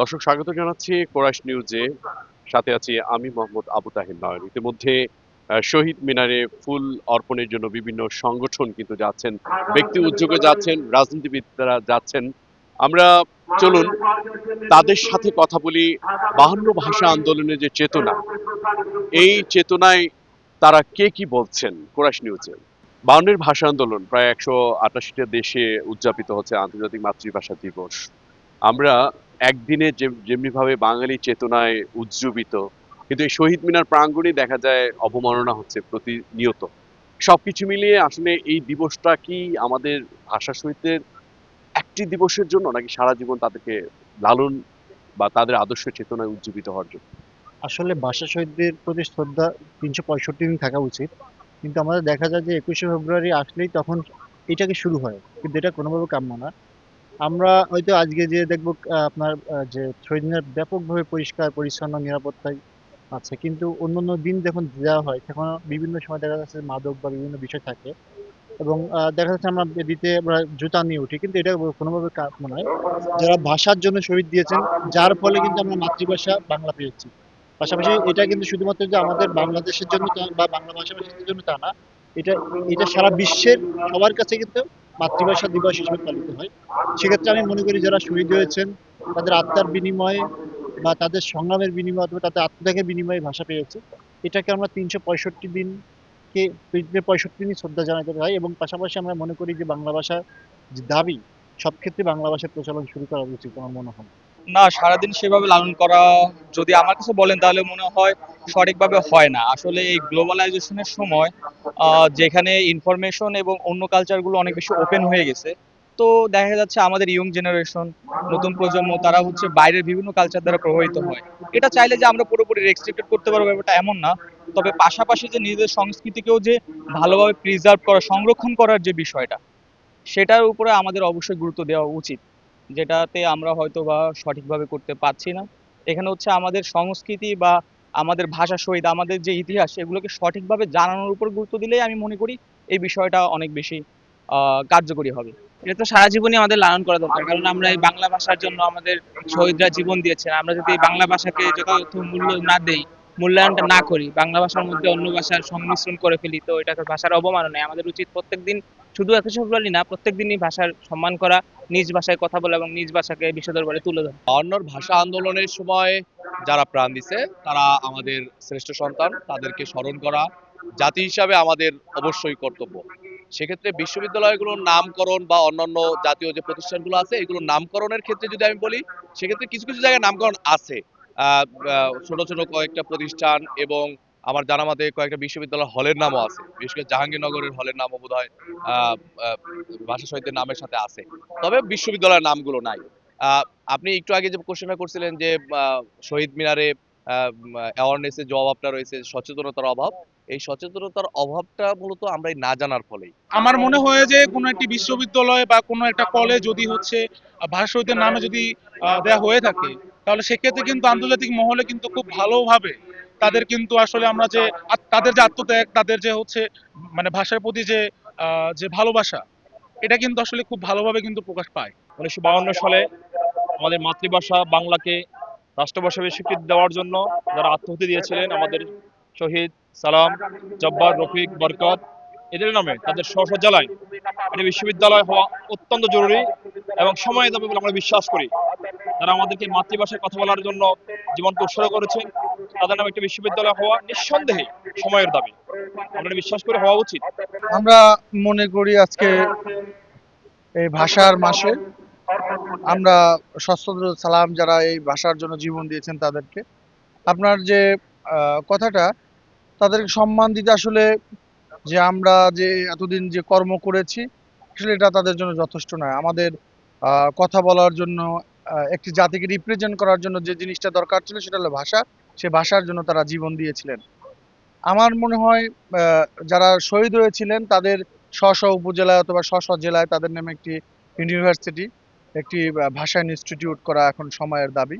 দর্শক, স্বাগত জানাচ্ছি কোরাস নিউজে। সাথে আছি আমি মোহাম্মদ আবু তাহির নয়ন ইতিমধ্যে শহীদ মিনারে ফুল অর্পণের জন্য বিভিন্ন সংগঠন কিন্তু যাচ্ছেন, ব্যক্তি উদ্যোগে যাচ্ছেন, রাজনীতিবিদরা যাচ্ছেন। আমরা চলুন তাদের সাথে কথা বলি বাহান্ন ভাষা আন্দোলনের যে চেতনা। এই চেতনায় তারা কে কি বলছেন কোরাস নিউজে? বাউন্নের ভাষা আন্দোলন প্রায় একশো আটাশিটা দেশে উদযাপিত হচ্ছে আন্তর্জাতিক মাতৃভাষা দিবস। আমরা একদিনে যেমনি ভাবে বাঙালি চেতনায় উজ্জীবিত, কিন্তু এই শহীদ মিনার প্রাঙ্গণে দেখা যায় অবমাননা হচ্ছে প্রতিনিয়ত। সবকিছু মিলিয়ে আসলে এই দিবসটা কি আমাদের ভাষা শহীদদের একটি দিবসের জন্য, নাকি সারা জীবন তাদেরকে লালন বা তাদের আদর্শ চেতনায় উজ্জীবিত হওয়ার জন্য? আসলে ভাষা শহীদদের প্রতি শ্রদ্ধা তিনশো পঁয়ষট্টি দিন থাকা উচিত। কিন্তু আমাদের দেখা যায় যে একুশে ফেব্রুয়ারি আসলেই তখন এটাকে শুরু হয়। কিন্তু এটা কোনোভাবে কাম্য না। আমরা হয়তো আজকে যে দেখব আপনার যে শহীদ মিনার ব্যাপকভাবে পরিষ্কার, পরিচ্ছন্ন, নিরাপত্তায় আছে। কিন্তু অন্য অন্য দিন যখন দেওয়া হয়, তখন বিভিন্ন সময় দেখা যাচ্ছে মাদক বা বিভিন্ন বিষয় থাকে। এবং দেখা যাচ্ছে আমরা দিতে আমরা জুতা নিয়ে উঠি, কিন্তু এটা কোনোভাবে কাম্য নয়। যারা ভাষার জন্য শহীদ দিয়েছেন, যার ফলে কিন্তু আমরা মাতৃভাষা বাংলা পেয়েছি। পাশাপাশি এটা কিন্তু শুধুমাত্র যে আমাদের বাংলাদেশের জন্য বা বাংলা ভাষাভাষীদের জন্য তা না, এটা এটা সারা বিশ্বের সবার কাছে কিন্তু মাতৃভাষা দিবস হিসেবে পালিত হয়। সেক্ষেত্রে আমি মনে করি যারা শহীদ হয়েছেন, তাদের আত্মার বিনিময়ে বা তাদের সংগ্রামের বিনিময়ে অথবা তাদের আত্মত্যাগের বিনিময়ে ভাষা পেয়েছে। এটাকে আমরা তিনশো পঁয়ষট্টি দিনকে, তিনশো পঁয়ষট্টি দিন শ্রদ্ধা জানাতে হয় এবং পাশাপাশি আমরা মনে করি যে বাংলা ভাষা যে দাবি, সব ক্ষেত্রে বাংলা ভাষার প্রচলন শুরু করা উচিত, আমার মনে হয়। না, সারাদিন সেভাবে লালন করা যদি আমার কাছে বলেন তাহলে মনে হয় সঠিকভাবে হয় না। আসলে এই গ্লোবালাইজেশনের সময় যেখানে ইনফরমেশন এবং অন্য কালচারগুলো অনেক বেশি ওপেন হয়ে গেছে, তো দেখা যাচ্ছে আমাদের ইয়ং জেনারেশন নতুন প্রজন্ম, তারা হচ্ছে বাইরের বিভিন্ন কালচার দ্বারা প্রভাবিত হয়। এটা চাইলে যে আমরা পুরোপুরি রেস্ট্রিক্টেড করতে পারব ব্যাপারটা এমন না, তবে পাশাপাশি যে নিজেদের সংস্কৃতিকেও যে ভালোভাবে প্রিজার্ভ করা, সংরক্ষণ করার যে বিষয়টা, সেটার উপরে আমাদের অবশ্যই গুরুত্ব দেওয়া উচিত, যেটাতে আমরা হয়তো বা সঠিকভাবে করতে পারছি না। এখানে হচ্ছে আমাদের সংস্কৃতি বা আমাদের ভাষা শহীদ আমাদের যে ইতিহাস এগুলোকে সঠিকভাবে জানানোর উপর গুরুত্ব দিলেই আমি মনে করি এই বিষয়টা অনেক বেশি কার্যকরী হবে। এটা তো সারা জীবনই আমাদের লালন করা দরকার কারণ আমরা এই বাংলা ভাষার জন্য আমাদের শহীদরা জীবন দিয়েছেন। আমরা যদি এই বাংলা ভাষাকে যথাযথ মূল্য না দেই মূল্যায়নটা না করি বাংলা ভাষার মধ্যে অন্য ভাষার সংমিশ্রণ করে ফেলি তো এটা তো ভাষার অবমাননায় আমাদের উচিত প্রত্যেকদিন শুধু একুশে ফেব্রুয়ারি না প্রত্যেকদিনই ভাষার সম্মান করা নিজ ভাষায় কথা বলা এবং নিজ ভাষাকে বিশ্ব দরবারে তুলে ধরা। অন্যর ভাষা আন্দোলনের সময় যারা প্রাণ দিছে, তারা আমাদের শ্রেষ্ঠ সন্তান, তাদেরকে স্মরণ করা জাতি হিসাবে আমাদের অবশ্যই কর্তব্য। সেক্ষেত্রে বিশ্ববিদ্যালয়গুলোর নামকরণ বা অন্যান্য জাতীয় যে প্রতিষ্ঠানগুলো আছে, এগুলোর নামকরণের ক্ষেত্রে যদি আমি বলি, সেক্ষেত্রে কিছু কিছু জায়গায় নামকরণ আছে। ছোট ছোট কয়েকটা প্রতিষ্ঠান এবং আমার জানা মতে কয়েকটা বিশ্ববিদ্যালয় হলের নামও আছে। বিশেষ করে জাহাঙ্গীরনগরের হলের নামও বোধ হয় ভাষা শহীদের নামের সাথে আছে। তবে বিশ্ববিদ্যালয়ের নামগুলো নাই। আপনি একটু আগে যে কোশ্চেনটা করছিলেন যে শহীদ মিনারে অ্যাওয়ারনেসের যে অভাবটা রয়েছে সচেতনতার অভাব এই সচেতনতার অভাবটা মূলত আমরা না জানার ফলেই। আমার মনে হয় যে কোনো একটি বিশ্ববিদ্যালয় বা কোনো একটা কলেজ যদি হচ্ছে আহ, ভাষা শহীদের নামে যদি দেয়া হয়ে থাকে তাহলে সেক্ষেত্রে কিন্তু আন্তর্জাতিক মহলে কিন্তু খুব ভালোভাবে তাদের কিন্তু আসলে আমরা যে তাদের যে আত্মত্যাগ তাদের যে হচ্ছে মানে ভাষার প্রতি যে যে ভালোবাসা এটা কিন্তু আসলে খুব ভালোভাবে কিন্তু প্রকাশ পায়। উনিশশো সালে আমাদের মাতৃভাষা বাংলাকে রাষ্ট্রভাষা স্বীকৃতি দেওয়ার জন্য যারা আত্মহতি দিয়েছিলেন, আমাদের শহীদ সালাম, জব্বার, রফিক, বরকত, এদের নামে তাদের স্ব জেলায় একটি বিশ্ববিদ্যালয় হওয়া অত্যন্ত জরুরি এবং সময় যাবে বলে আমরা বিশ্বাস করি। তারা আমাদেরকে মাতৃভাষায় কথা বলার জন্য জীবনকে উৎসর্গ করেছেন, তাদের নামে একটি বিশ্ববিদ্যালয় হওয়া নিঃসন্দেহে সময়ের দাবি। আমরা বিশ্বাস করে হওয়া উচিত। আমরা মনে করি আজকে এই ভাষার মাসে আমরা সশ্রদ্ধ সালাম যারা এই ভাষার জন্য জীবন দিয়েছেন তাদেরকে। আপনার যে কথাটা তাদেরকে সম্মান দিতে আসলে যে আমরা যে এতদিন যে কর্ম করেছি, আসলে এটা তাদের জন্য যথেষ্ট নয়। আমাদের কথা বলার জন্য একটি জাতিকে রিপ্রেজেন্ট করার জন্য যে জিনিসটা দরকার ছিল সেটা হলো ভাষা। সে ভাষার জন্য তারা জীবন দিয়েছিলেন। আমার মনে হয় যারা শহীদ হয়েছিলেন তাদের স্ব স্ব উপজেলায় অথবা স্ব স্ব জেলায় তাদের নামে একটি ইউনিভার্সিটি, একটি ভাষা ইনস্টিটিউট করা এখন সময়ের দাবি।